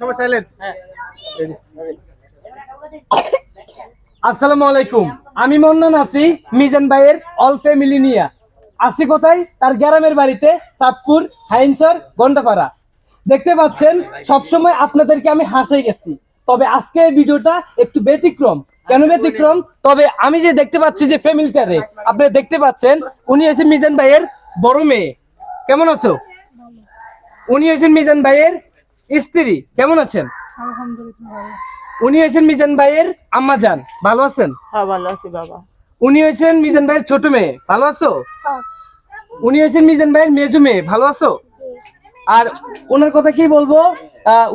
সবাই সাইলেন্ট আসসালামু আলাইকুম। আমি মন্নান আছি মিজান ভাইয়ের অল ফ্যামিলি নিয়ে। আছি কোথায়? তার গ্রামের বাড়িতে চাঁদপুর হাইনচর গন্ডাপাড়া। দেখতে পাচ্ছেন সবসময় আপনাদেরকে আমি হাসাই গেছি। তবে আজকে এই ভিডিওটা একটু ব্যতিক্রম। কেন ব্যতিক্রম? তবে আমি যে দেখতে পাচ্ছি যে ফ্যামিলিটারে আপনি দেখতে পাচ্ছেন উনি হচ্ছে মিজান ভাইয়ের বড় মেয়ে। কেমন আছো? উনি হয়েছেন মিজান ভাইয়ের স্ত্রী কেমন আছেন? উনি হয়েছেন মিজান ভাইয়ের আম্মা যান ভালো আছেন? হ্যাঁ ভালো আছি বাবা। উনি হয়েছেন মিজান ভাইয়ের ছোট মেয়ে ভালো আছো? উনি হয়েছেন মিজান ভাইয়ের মেজু মেয়ে ভালো আছো? আর ওনার কথা কি বলব?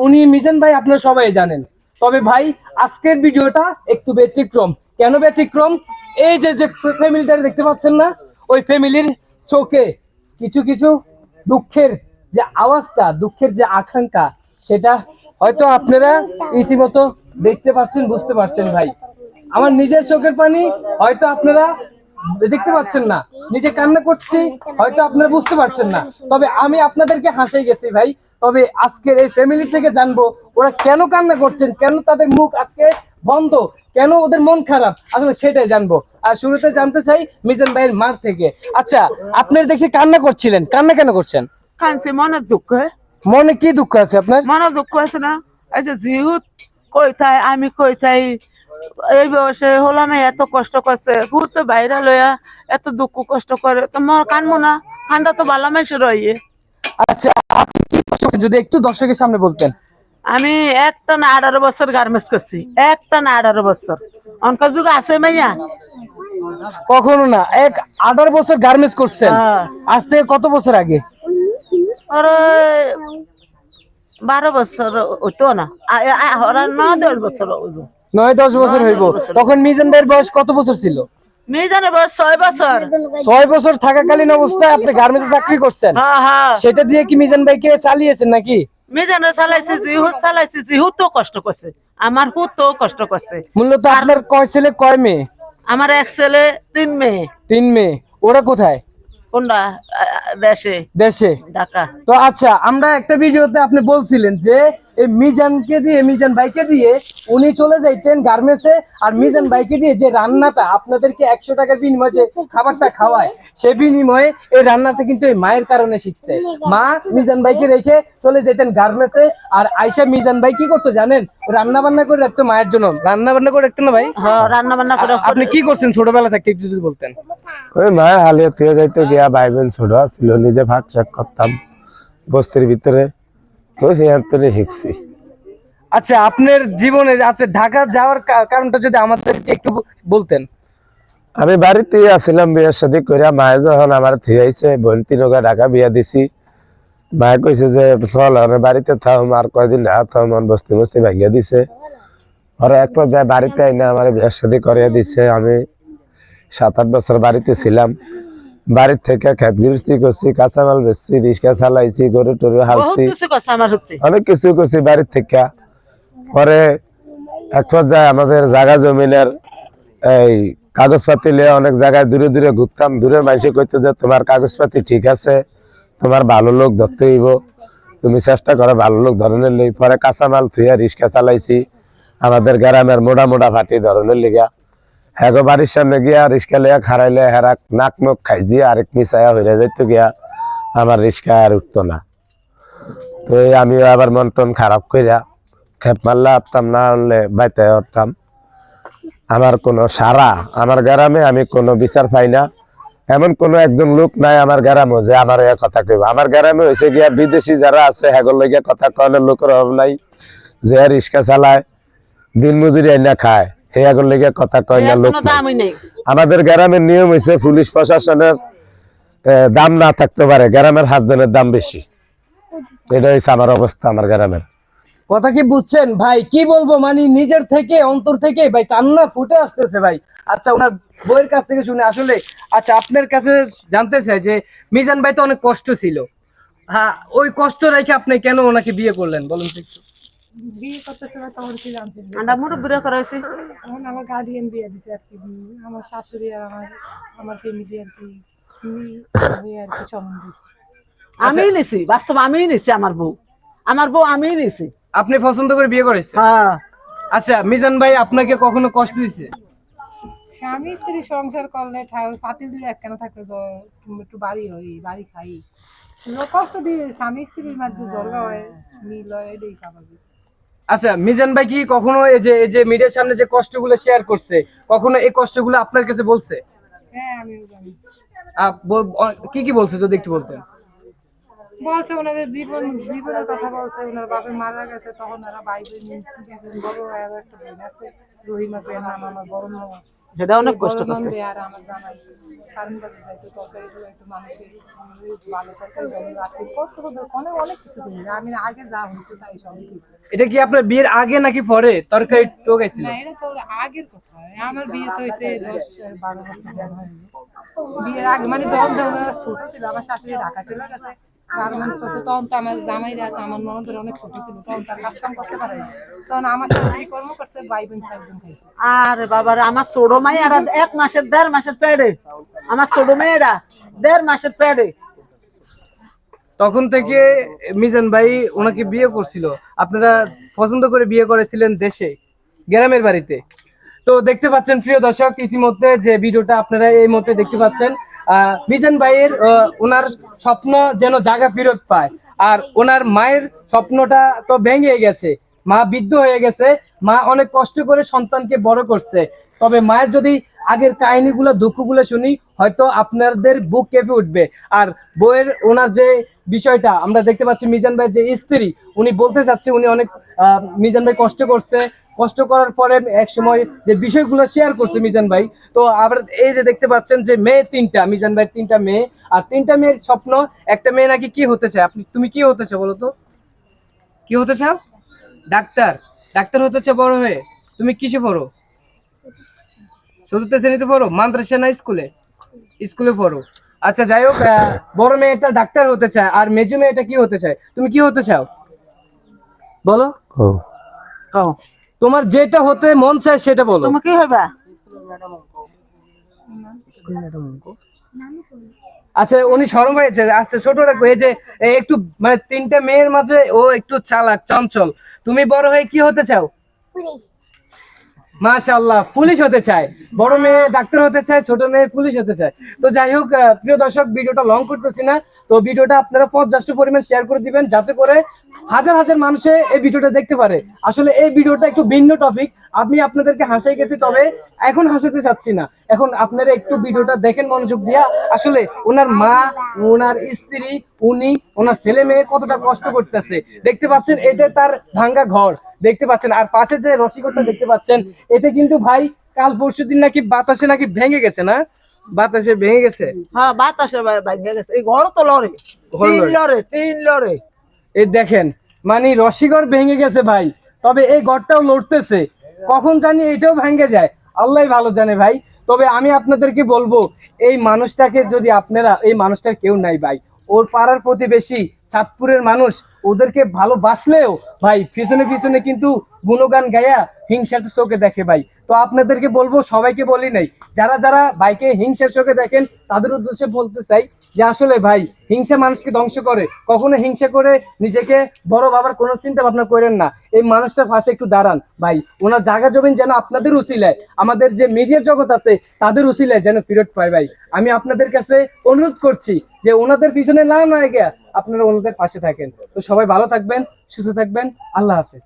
উনি মিজান ভাই আপনারা সবাই জানেন। তবে ভাই আজকের ভিডিওটা একটু ব্যতিক্রম। কেন ব্যতিক্রম? এই যে যে ফ্যামিলিটা দেখতে পাচ্ছেন না ওই ফ্যামিলির চোখে কিছু কিছু দুঃখের যে আওয়াজটা দুঃখের যে আকাঙ্ক্ষা সেটা হয়তো আপনারা রীতিমতো দেখতে পাচ্ছেন, বুঝতে পারছেন ভাই। আমার নিজের চোখের পানি হয়তো আপনারা দেখতে পাচ্ছেন না। নিজে কান্না করছি, হয়তো আপনারা বুঝতে পারছেন না। তবে আমি আপনাদেরকে হাসাই গেছি ভাই। তবে আজকের এই ফ্যামিলি থেকে জানব, ওরা কেন কান্না করছেন, কেন তাদের মুখ আজকে বন্ধ, কেন ওদের মন খারাপ? আসলে সেটাই জানব। আর শুরুতে জানতে চাই মিজান ভাইয়ের মার থেকে। আচ্ছা আপনার দেখছি কান্না করছিলেন। কান্না কেন করছেন? কানছি, মনের দুঃখ। মনে কি দুঃখ আছে আপনার? মনে দুঃখ আছে না? এই যে জিহুত কই থাই আমি কই থাই এই বয়সে হলাম এত কষ্ট করছে। ভূত তো বাইরে লইয়া এত দুঃখ কষ্ট করে। তো মর কানবো না? কান্দা তো ভালো মাইসে রইয়ে আচ্ছা আপনি কি কষ্ট? যদি একটু দর্শকের সামনে বলতেন। আমি একটা না আঠারো বছর গার্মেন্টস করছি। একটা না আঠারো বছর। অনকার যুগ আছে মাইয়া? কখনো না এক আঠারো বছর গার্মেন্টস করছেন। হ্যাঁ। আজ থেকে কত বছর আগে? ওরে বারো বছর ওইতো না। ওরা দশ বছর হইব। নয় দশ বছর হইব। তখন মিজান ভাইয়ের বয়স কত বছর ছিল? মিজানে বয়স ছয় বছর। ছয় বছর থাকাকালীন অবস্থায় আপনি গার্মেন্টসে চাকরি করছেন। হ্যাঁ হ্যাঁ। সেটা দিয়ে কি মিজান ভাইকে চালিয়েছেন নাকি? মিজানে চালাইছে তো কষ্ট করছে। আমার হুত তো কষ্ট করছে। মূলত আপনার কয় ছেলে কয় মেয়ে? আমার এক ছেলে তিন মেয়ে। তিন মেয়ে। ওরা কোথায়? কোনটা? দেশে। দেশে। ঢাকা। তো আচ্ছা আমরা একটা ভিডিওতে আপনি বলছিলেন যে এই মিজানকে দিয়ে মিজান ভাইকে দিয়ে উনি চলে যাইতেন গার্মেন্টসে আর মিজান ভাইকে দিয়ে যে রান্নাটা আপনাদেরকে একশো টাকার বিনিময়ে যে খাবারটা খাওয়ায় সে বিনিময়ে এই রান্নাটা কিন্তু এই মায়ের কারণে শিখছে। মা মিজান ভাইকে রেখে চলে যেতেন গার্মেন্টসে আর আয়সা মিজান ভাই কি করতো জানেন? রান্না বান্না করে রাখতো মায়ের জন্য। রান্না বান্না করে রাখতো না ভাই? হ্যাঁ রান্না বান্না করে আপনি কি করছেন? ছোটবেলা থাকতে একটু যদি বলতেন। ওই মায়ের হালিয়ে থুয়ে যাইতো গিয়া ভাই বোন ছোট ছিল নিজে ভাগ শাক করতাম। বস্তির ভিতরে তো হিয়ার তো শিখছি। আচ্ছা আপনার জীবনে আচ্ছা ঢাকা যাওয়ার কারণটা যদি আমাদেরকে একটু বলতেন। আমি বাড়িতে আসছিলাম বিয়ের সাথে করিয়া মায়ে যখন আমার থুয়াইছে বোন তিনকা ঢাকা বিয়া দিছি। মায়ে কইছে যে চল বাড়িতে থাম আর কয়দিন না থাম আমার বস্তি বস্তি ভাঙিয়া দিছে। ওরা এক পর্যায়ে বাড়িতে আইনা আমার বিয়ের সাথে করিয়া দিছে আমি সাত আট বছর বাড়িতে ছিলাম। বাড়ির থেকে খেত গৃহস্থি করছি কাঁচামাল বেচছি রিক্সা চালাইছি গরু টরু হালছি। অনেক কিছু করছি বাড়ির থেকে। পরে এক পর্যায়ে আমাদের জায়গা জমিনের এই কাগজপাতি নিয়ে অনেক জায়গায় দূরে দূরে ঘুরতাম। দূরের মানুষ কইতো যে তোমার কাগজপাতি ঠিক আছে তোমার ভালো লোক ধরতে হইব। তুমি চেষ্টা করো ভালো লোক ধরনের লই। পরে কাঁচামাল থুইয়া রিক্সা চালাইছি। আমাদের গ্রামের মোটা মোটা ফাটি ধরনের লিগা। হ্যাঁ বাড়ির সামনে গিয়া রিক্সা লিয়া খারাইলে হেরা নাক মুখ খাইজি, আরেক মিশাইয়া হইয়া যাইতো গিয়া আমার রিক্সা আর উঠতো না। তো এই আমিও আবার মন টন খারাপ কইরা খেপ মারলে আপতাম না আনলে বাইতে উঠতাম আমার কোনো সারা, আমার গ্রামে আমি কোনো বিচার পাই না। এমন কোনো একজন লোক নাই আমার গ্রামে যে আমার এ কথা কইব। আমার গ্রামে হয়েছে গিয়া বিদেশি যারা আছে, হেগর লইয়া কথা কনের লোকের অভাব নাই। যে রিক্সা চালায় দিন মজুরি আইনা খায়। হে আগর কথা কয় না লোক আমাদের গ্রামের নিয়ম হয়েছে পুলিশ প্রশাসনের দাম না থাকতে পারে গ্রামের হাতজনের দাম বেশি। এটা হয়েছে আমার অবস্থা আমার গ্রামের। কথা কি বুঝছেন? ভাই কি বলব? মানে নিজের থেকে অন্তর থেকে ভাই কান্না ফুটে আসতেছে ভাই। আচ্ছা ওনার বইয়ের কাছ থেকে শুনে আসলে আচ্ছা আপনার কাছে জানতে চাই যে মিজান ভাই তো অনেক কষ্ট ছিল। হ্যাঁ ওই কষ্ট রেখে আপনি কেন ওনাকে বিয়ে করলেন? বলুন তো একটু। বিয়ে করতে সময় তখন কি জানছেন আমরা মুরব্বীরা করাইছি এখন আমার গার্ডিয়ান বিয়ে দিছে আর কি আমার শাশুড়ি আর আমার আমার ফ্যামিলি আর কি আর কি সম্বন্ধ আমি নিছি বাস্তব আমি নিছি আমার বউ। আমার বউ আমি নিছি। আপনি পছন্দ করে বিয়ে করেছেন? হ্যাঁ। আচ্ছা মিজান ভাই আপনাকে কখনো কষ্ট দিছে? স্বামী স্ত্রী সংসার করলে থাক- পাতিল দিলে একখানা থাকলে তো একটু বাড়ি হই বাড়ি খাই। কষ্ট দিয়ে স্বামী স্ত্রীর মধ্যে ঝগড়া হয় মিল হয় এটাই স্বাভাবিক। আচ্ছা মিজান ভাই কি কখনো এই যে এই যে মিডিয়ার সামনে যে কষ্টগুলো শেয়ার করছে কখনো এই কষ্টগুলো আপনার কাছে বলছে? হ্যাঁ আমি জানি। কি কি বলছে যদি একটু বলতেন? বলছে ওনাদের জীবন জীবনের কথা বলছে ওনার বাপে মারা গেছে তখন ওরা বাইরে বড় ভাই আর একটা বোন আছে রহিমা বের নাম আমার বড় মামা। সেটা অনেক কষ্ট করছে এটা কি আপনার বিয়ের আগে নাকি পরে তরকারি টোকাইছিল আগের কথা। আমার বিয়ে তো হয়েছে দশ বারো বছর বিয়ের আগে মানে যখন ছোট ছিল আমার শাশুড়ি ঢাকা ছিল গেছে। গার্মেন্টস করছে তখন তো আমার জামাইরা আমার ননদের অনেক ছোট ছিল তখন তার কাজ কাম করতে পারে তখন আমার শাশুড়ি কর্ম করছে ভাই বোন চারজন খাইছে। আরে বাবা রে আমার ছোট মাইয়ারা এক মাসের দেড় মাসের পেড়ে আমার ছোট মেয়েরা দেড় মাসের পেড়ে তখন থেকে মিজান ভাই ওনাকে বিয়ে করছিল। আপনারা পছন্দ করে বিয়ে করেছিলেন দেশে গ্রামের বাড়িতে। তো দেখতে পাচ্ছেন প্রিয় দর্শক ইতিমধ্যে যে ভিডিওটা আপনারা এই মুহূর্তে দেখতে পাচ্ছেন মিজান ভাইয়ের ওনার স্বপ্ন যেন জায়গা ফেরত পায়। আর ওনার মায়ের স্বপ্নটা তো ভেঙে গেছে। মা বৃদ্ধ হয়ে গেছে। মা অনেক কষ্ট করে সন্তানকে বড় করছে। তবে মায়ের যদি আগের কাহিনীগুলো, দুঃখগুলো শুনি, হয়তো আপনাদের বুক কেঁপে উঠবে। আর বইয়ের ওনার যে বিষয়টা, আমরা দেখতে পাচ্ছি মিজান ভাইয়ের যে স্ত্রী, উনি বলতে চাচ্ছে উনি অনেক মিজান ভাই কষ্ট করছে। কষ্ট করার পরে এক সময় যে বিষয়গুলো শেয়ার করছে মিজান ভাই তো আবার এই যে দেখতে পাচ্ছেন যে মেয়ে তিনটা মিজান ভাইয়ের তিনটা মেয়ে আর তিনটা মেয়ের স্বপ্ন একটা মেয়ে নাকি কি হতে চায়? আপনি তুমি কি হতে চাও বলো তো? কি হতে চাও? ডাক্তার ডাক্তার হতে চাও বড় হয়ে? তুমি কিসে পড়ো? চতুর্থ শ্রেণীতে পড়ো? মাদ্রাসা না স্কুলে? স্কুলে পড়ো। আচ্ছা যাই হোক বড় মেয়েটা ডাক্তার হতে চায় আর মেজু মেয়েটা কি হতে চায়? তুমি কি হতে চাও? বলো। ও। তোমার যেটা হতে মন চায় সেটা বলো। তুমি কি হইবা আচ্ছা উনি সরম হয়েছে আচ্ছা ছোট রাখো এই যে একটু মানে তিনটা মেয়ের মাঝে ও একটু চালাক চঞ্চল। তুমি বড় হয়ে কি হতে চাও? মাশাআল্লাহ পুলিশ হতে চায়। বড় মেয়ে ডাক্তার হতে চায় ছোট মেয়ে পুলিশ হতে চায়। তো যাই হোক প্রিয় দর্শক ভিডিওটা লং করতেছি না। তো ভিডিওটা আপনারা পর্যাপ্ত পরিমাণ শেয়ার করে দিবেন, যাতে করে হাজার হাজার মানুষে এই ভিডিওটা দেখতে পারে। আসলে এই ভিডিওটা একটু ভিন্ন টপিক আমি আপনাদেরকে হাসাই গেছি, তবে এখন হাসাতে চাচ্ছি না। এখন আপনারা একটু ভিডিওটা দেখেন মনোযোগ দিয়া। আসলে ওনার মা, ওনার স্ত্রী, উনি, ওনার ছেলে মেয়ে কতটা কষ্ট করতেছে। দেখতে পাচ্ছেন, এটা তার ভাঙ্গা ঘর। দেখতে পাচ্ছেন, আর পাশে যে রসিকতা দেখতে পাচ্ছেন, এটা কিন্তু ভাই কাল পরশু দিন নাকি বাতাসে নাকি ভেঙে গেছে না? বাতাসে ভেঙে গেছে? হ্যাঁ বাতাসে বাইরে গেছে। এই ঘর তো লড়ে তিন লড়ে। তিন লড়ে এই দেখেন মানে রসিকর ভেঙে গেছে ভাই। তবে এই ঘরটাও লড়তেছে। কখন জানি এটাও ভেঙে যায়। আল্লাহ ভালো জানে ভাই। তবে আমি আপনাদেরকে বলব এই মানুষটাকে যদি আপনারা এই মানুষটার কেউ নাই ভাই। ওর পাড়ার প্রতিবেশী চাঁদপুরের মানুষ ওদেরকে ভালোবাসলেও ভাই পিছনে পিছনে কিন্তু গুণগান গায়া হিংসাটা চোখে দেখে ভাই। তো আপনাদেরকে বলব, সবাইকে বলি নাই। যারা যারা ভাইকে হিংসার চোখে দেখেন, তাদের উদ্দেশ্যে বলতে চাই যে আসলে ভাই, হিংসা মানুষকে ধ্বংস করে। কখনো হিংসা করে নিজেকে বড় বাবার কোনো চিন্তা ভাবনা করেন না। এই মানুষটার পাশে একটু দাঁড়ান ভাই। ওনার জায়গা জমিন যেন আপনাদের উচিলায়, আমাদের যে মিডিয়ার জগৎ আছে, তাদের উচিলায় যেন ফেরত পায় ভাই। আমি আপনাদের কাছে অনুরোধ করছি যে ওনাদের পিছনে না না গিয়া আপনারা ওনাদের পাশে থাকেন। তো সবাই ভালো থাকবেন, সুস্থ থাকবেন। আল্লাহ হাফেজ।